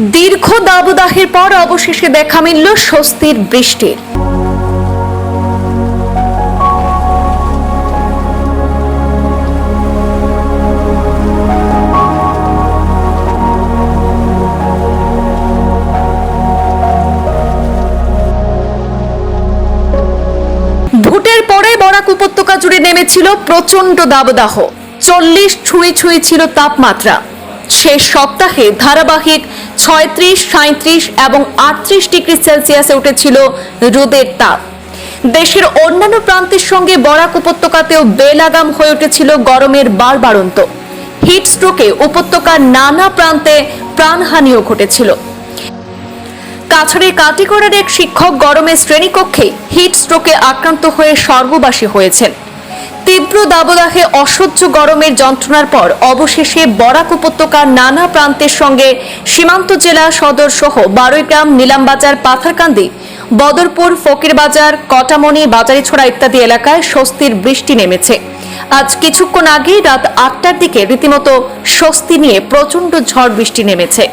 দীর্ঘ দাবদাহের পর অবশেষে দেখা মিলল স্বস্তির বৃষ্টির ভোটের পরে বরাক উপত্যকা জুড়ে নেমেছিল প্রচণ্ড দাবদাহ। চল্লিশ ছুঁই ছুঁই ছিল তাপমাত্রা। শেষ সপ্তাহে ধারাবাহিক ছয়ত্রিশ সাঁত্রিশ এবং আটত্রিশ ডিগ্রি সেলসিয়াসে উঠেছিল রোদের তাপ। দেশের অন্যান্য প্রান্তের সঙ্গে বরাক উপত্যকাতেও বেলাগাম হয়ে উঠেছিল গরমের বারবারন্ত। হিট স্ট্রোকে উপত্যকার নানা প্রান্তে প্রাণহানিও ঘটেছিল। কাছাড়ের কাটিগড়ার এক শিক্ষক গরমের শ্রেণীকক্ষে হিট স্ট্রোকে আক্রান্ত হয়ে স্বর্গবাসী হয়েছেন। তীব্র দাবদাহে অসহ্য গরমের যন্ত্রণার পর অবশেষে বরাক উপত্যকার নানা প্রান্তের সঙ্গে সীমান্ত জেলা সদর সহ বারৈগ্রাম নিলামবাজার পাথারকান্দি, বদরপুর ফকিরবাজার কটামণি, বাজারিছড়া ইত্যাদি এলাকায় স্বস্তির বৃষ্টি নেমেছে। আজ কিছুক্ষণ আগেই রাত আটটার দিকে রীতিমতো স্বস্তি নিয়ে প্রচণ্ড ঝড় বৃষ্টি নেমেছে।